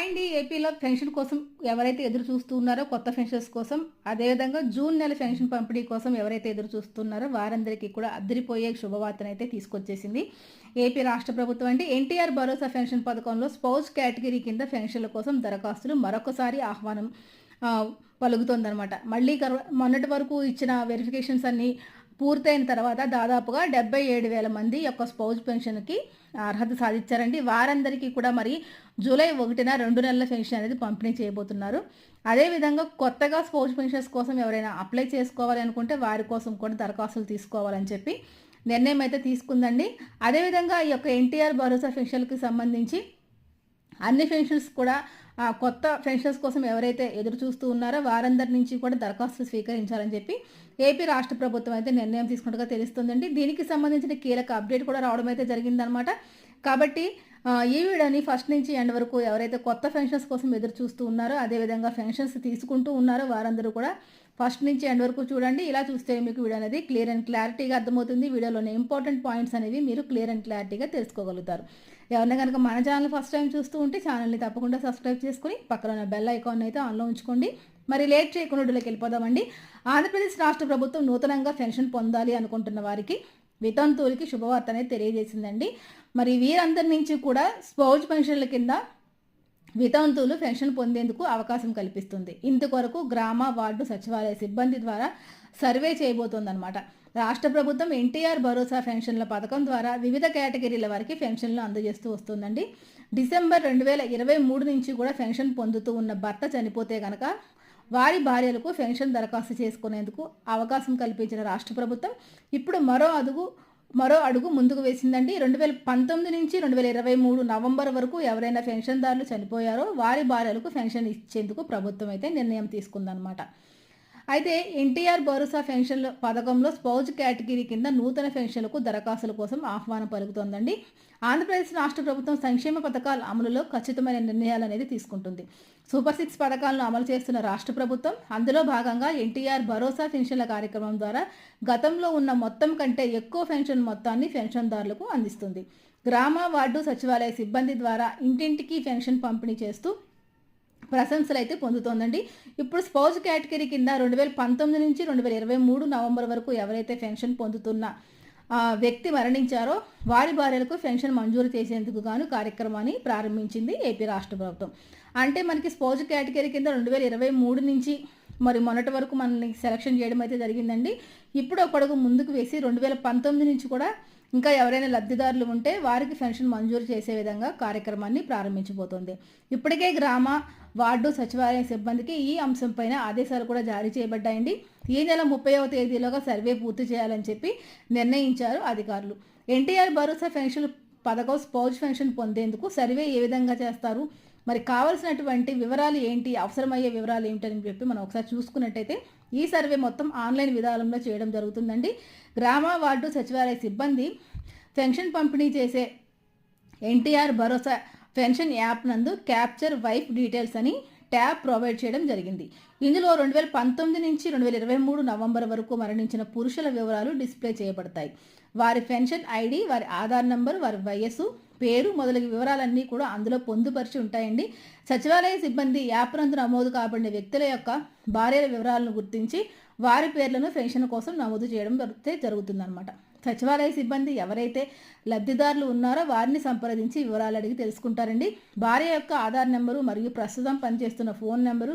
Hi అండి ఏపీలో pension కోసం ఎవరైతే ఎదురు చూస్తున్నారో కొత్త పెన్షన్స్ కోసం అదేవిధంగా జూన్ నెల పెన్షన్ పంపిణీ కోసం ఎవరైతే ఎదురు చూస్తున్నారో వారందరికీ కూడా అద్దరిపోయే శుభవార్తనైతే తీసుకొచ్చేసింది ఏపీ రాష్ట్ర ప్రభుత్వం. అంటే ఎన్టీఆర్ భరోసా పెన్షన్ పథకంలో స్పౌజ్ కేటగిరీ కింద పెన్షన్ల కోసం దరఖాస్తులు మరొకసారి ఆహ్వానం పలుకుతుందనమాట పలుకుతోందనమాట మళ్ళీ కర- మొన్నటి వరకు ఇచ్చిన వెరిఫికేషన్స్ అన్నీ పూర్తయిన తర్వాత దాదాపుగా డెబ్బై ఏడు వేల మంది యొక్క స్పౌజ్ పెన్షన్కి అర్హత సాధించారండి. వారందరికీ కూడా మరి జూలై ఒకటిన రెండు నెలల పెన్షన్ అనేది పంపిణీ చేయబోతున్నారు. అదేవిధంగా కొత్తగా స్పౌజ్ పెన్షన్స్ కోసం ఎవరైనా అప్లై చేసుకోవాలి అనుకుంటే వారి కోసం కూడా దరఖాస్తులు తీసుకోవాలని చెప్పి నిర్ణయం అయితే తీసుకుందండి. అదేవిధంగా ఈ యొక్క ఎన్టీఆర్ భరోసా పెన్షన్కి సంబంధించి అన్ని పెన్షన్స్ కూడా ఆ, కొత్త పెన్షన్స్ కోసం ఎవరైతే ఎదురు చూస్తూ ఉన్నారో వారందరి నుంచి కూడా దరఖాస్తులు స్వీకరించాలని చెప్పి ఏపీ రాష్ట్ర ప్రభుత్వం అయితే నిర్ణయం తీసుకున్నట్టుగా తెలుస్తుందండి. దీనికి సంబంధించిన కీలక అప్డేట్ కూడా రావడం అయితే జరిగిందనమాట కాబట్టి ఈ వీడియోని ఫస్ట్ నుంచి ఎండ్ వరకు ఎవరైతే కొత్త పెన్షన్స్ కోసం ఎదురు చూస్తూ ఉన్నారో అదేవిధంగా పెన్షన్స్ తీసుకుంటూ ఉన్నారో వారందరూ కూడా ఫస్ట్ నుంచి ఎండ్ వరకు చూడండి. ఇలా చూస్తే మీకు వీడియో అనేది క్లియర్ అండ్ క్లారిటీగా అర్థమవుతుంది. వీడియోలోని ఇంపార్టెంట్ పాయింట్స్ అనేవి మీరు క్లియర్ అండ్ క్లారిటీగా తెలుసుకోగలుగుతారు. ఎవరైనా కనుక మన ఛానల్ ఫస్ట్ టైం చూస్తూ ఉంటే ఛానల్ని తప్పకుండా సబ్స్క్రైబ్ చేసుకుని పక్కన ఉన్న బెల్ ఐకాన్ అయితే ఆన్లో ఉంచుకోండి. మరి లేట్ చేయకుండా వీడియోలోకి వెళ్ళిపోదామండి. ఆంధ్రప్రదేశ్ రాష్ట్ర ప్రభుత్వం నూతనంగా పెన్షన్ పొందాలి అనుకుంటున్న వారికి వితంతువులకి శుభవార్త అనేది తెలియజేసిందండి. మరి వీరందరి నుంచి కూడా స్పౌజ్ పెన్షన్ల కింద వితంతువులు పెన్షన్ పొందేందుకు అవకాశం కల్పిస్తుంది. ఇందుకొరకు గ్రామ వార్డు సచివాలయ సిబ్బంది ద్వారా సర్వే చేయబోతోందన్నమాట. రాష్ట్ర ప్రభుత్వం ఎన్టీఆర్ భరోసా పెన్షన్ల పథకం ద్వారా వివిధ కేటగిరీల వారికి పెన్షన్లు అందజేస్తూ వస్తుందండి. డిసెంబర్ రెండు వేల ఇరవై మూడు నుంచి కూడా పెన్షన్ పొందుతూ ఉన్న భర్త చనిపోతే గనక వారి భార్యలకు పెన్షన్ దరఖాస్తు చేసుకునేందుకు అవకాశం కల్పించిన రాష్ట్ర ప్రభుత్వం ఇప్పుడు మరో అదుగు మరో అడుగు ముందుకు వేసిందండి. రెండు వేల పంతొమ్మిది నుంచి రెండు వేల ఇరవై మూడు నవంబర్ వరకు ఎవరైనా పెన్షన్దారులు చనిపోయారో వారి భార్యలకు పెన్షన్ ఇచ్చేందుకు ప్రభుత్వం అయితే నిర్ణయం తీసుకుందనమాట అయితే ఎన్టీఆర్ భరోసా పెన్షన్ల పథకంలో స్పౌజ్ కేటగిరీ కింద నూతన పెన్షన్లకు దరఖాస్తుల కోసం ఆహ్వానం పలుకుతోందండి. ఆంధ్రప్రదేశ్ రాష్ట్ర ప్రభుత్వం సంక్షేమ పథకాల అమలులో ఖచ్చితమైన నిర్ణయాలు అనేది తీసుకుంటుంది. సూపర్ సిక్స్ పథకాలను అమలు చేస్తున్న రాష్ట్ర ప్రభుత్వం అందులో భాగంగా ఎన్టీఆర్ భరోసా పెన్షన్ల కార్యక్రమం ద్వారా గతంలో ఉన్న మొత్తం కంటే ఎక్కువ పెన్షన్ మొత్తాన్ని పెన్షన్దారులకు అందిస్తుంది. గ్రామ వార్డు సచివాలయ సిబ్బంది ద్వారా ఇంటింటికి పెన్షన్ పంపిణీ చేస్తూ ప్రశంసలు అయితే పొందుతోందండి. ఇప్పుడు స్పౌజ్ కేటగిరీ కింద రెండు వేల పంతొమ్మిది నుంచి రెండు వేల ఇరవై మూడు నవంబర్ వరకు ఎవరైతే పెన్షన్ పొందుతున్న వ్యక్తి మరణించారో వారి భార్యలకు పెన్షన్ మంజూరు చేసేందుకు గాను కార్యక్రమాన్ని ప్రారంభించింది ఏపీ రాష్ట్ర ప్రభుత్వం. అంటే మనకి స్పౌజ్ కేటగిరీ కింద రెండు వేల ఇరవై మూడు నుంచి మరి మొన్నటి వరకు మనల్ని సెలక్షన్ చేయడం అయితే జరిగిందండి. ఇప్పుడు ఒక ముందుకు వేసి రెండు వేల పంతొమ్మిది నుంచి కూడా ఇంకా ఎవరైనా లబ్ధిదారులు ఉంటే వారికి పెన్షన్ మంజూరు చేసే విధంగా కార్యక్రమాన్ని ప్రారంభించబోతోంది. ఇప్పటికే గ్రామ వార్డు సచివాలయ సిబ్బందికి ఈ అంశంపైన ఆదేశాలు కూడా జారీ చేయబడ్డాయండి. ఈ నెల ముప్పైవ తేదీలోగా సర్వే పూర్తి చేయాలని చెప్పి నిర్ణయించారు అధికారులు. ఎన్టీఆర్ భరోసా పెన్షన్ పథకం స్పౌజ్ పెన్షన్ పొందేందుకు సర్వే ఏ విధంగా చేస్తారు? మరి కావాల్సినటువంటి వివరాలు ఏంటి అవసరమయ్యే వివరాలు ఏంటని చెప్పి మనం ఒకసారి చూసుకున్నట్టయితే ఈ సర్వే మొత్తం ఆన్లైన్ విధానంలో చేయడం జరుగుతుందండి. గ్రామ వార్డు సచివాలయ సిబ్బంది పెన్షన్ పంపిణీ చేసే ఎన్టీఆర్ భరోసా పెన్షన్ యాప్ నందు క్యాప్చర్ వైఫ్ డీటెయిల్స్ అని ట్యాబ్ ప్రొవైడ్ చేయడం జరిగింది. ఇందులో రెండు వేల పంతొమ్మిది నుంచి రెండు వేల ఇరవై మూడు నవంబర్ వరకు మరణించిన పురుషుల వివరాలు డిస్ప్లే చేయబడతాయి. వారి పెన్షన్ ఐడి వారి ఆధార్ నంబర్ వారి వయస్సు పేరు మొదలగు వివరాలన్నీ కూడా అందులో పొందుపరిచి ఉంటాయండి. సచివాలయ సిబ్బంది యాప్ నందు నమోదు కాబడిన వ్యక్తుల యొక్క భార్యల వివరాలను గుర్తించి వారి పేర్లను పెన్షన్ కోసం నమోదు చేయడం జరుగుతుందన్నమాట. సచివాలయ సిబ్బంది ఎవరైతే లబ్ధిదారులు ఉన్నారో వారిని సంప్రదించి వివరాలు అడిగి తెలుసుకుంటారండి. భార్య యొక్క ఆధార్ నెంబరు మరియు ప్రస్తుతం పనిచేస్తున్న ఫోన్ నెంబరు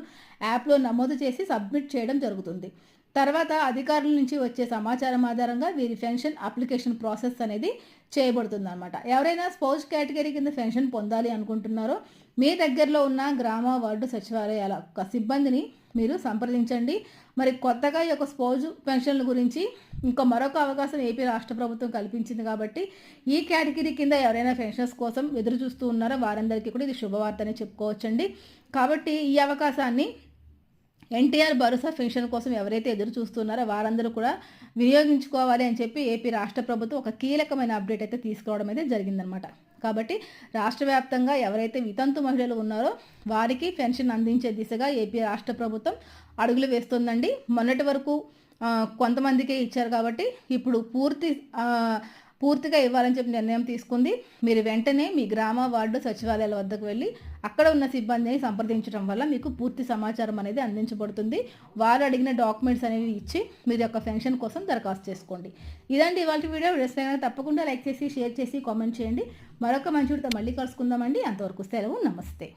యాప్లో నమోదు చేసి సబ్మిట్ చేయడం జరుగుతుంది. తర్వాత అధికారుల నుంచి వచ్చే సమాచారం ఆధారంగా వీరి పెన్షన్ అప్లికేషన్ ప్రాసెస్ అనేది చేయబడుతుంది అనమాట ఎవరైనా స్పౌజ్ కేటగిరీ కింద పెన్షన్ పొందాలి అనుకుంటున్నారో మీ దగ్గరలో ఉన్న గ్రామ వార్డు సచివాలయాల ఒక సిబ్బందిని మీరు సంప్రదించండి. మరి కొత్తగా ఈ యొక్క స్పౌజ్ పెన్షన్ల గురించి ఇంకా మరొక అవకాశం ఏపీ రాష్ట్ర ప్రభుత్వం కల్పించింది కాబట్టి ఈ కేటగిరీ కింద ఎవరైనా పెన్షన్స్ కోసం ఎదురు చూస్తూ ఉన్నారో వారందరికీ కూడా ఇది శుభవార్త అని చెప్పుకోవచ్చండి. కాబట్టి ఈ అవకాశాన్ని ఎన్టీఆర్ భరోసా పెన్షన్ కోసం ఎవరైతే ఎదురు చూస్తున్నారో వారందరూ కూడా వినియోగించుకోవాలి అని చెప్పి ఏపీ రాష్ట్ర ప్రభుత్వం ఒక కీలకమైన అప్డేట్ అయితే తీసుకోవడం అయితే జరిగిందనమాట కాబట్టి రాష్ట్ర వ్యాప్తంగా ఎవరైతే వితంతు మహిళలు ఉన్నారో వారికి పెన్షన్ అందించే దిశగా ఏపీ రాష్ట్ర ప్రభుత్వం అడుగులు వేస్తుందండి. మొన్నటి వరకు కొంతమందికే ఇచ్చారు కాబట్టి ఇప్పుడు పూర్తి పూర్తిగా ఇవ్వాలని చెప్పి నిర్ణయం తీసుకుంది. మీరు వెంటనే మీ గ్రామ వార్డు సచివాలయాల వద్దకు వెళ్ళి అక్కడ ఉన్న సిబ్బందిని సంప్రదించడం వల్ల మీకు పూర్తి సమాచారం అనేది అందించబడుతుంది. వారు అడిగిన డాక్యుమెంట్స్ అనేవి ఇచ్చి మీరు యొక్క పెన్షన్ కోసం దరఖాస్తు చేసుకోండి. ఇదండి ఇవాళ వీడియో. వీడియోస్ తప్పకుండా లైక్ చేసి షేర్ చేసి కామెంట్ చేయండి. మరొక మంచి మళ్ళీ కలుసుకుందామండి. అంతవరకు సెలవు. నమస్తే.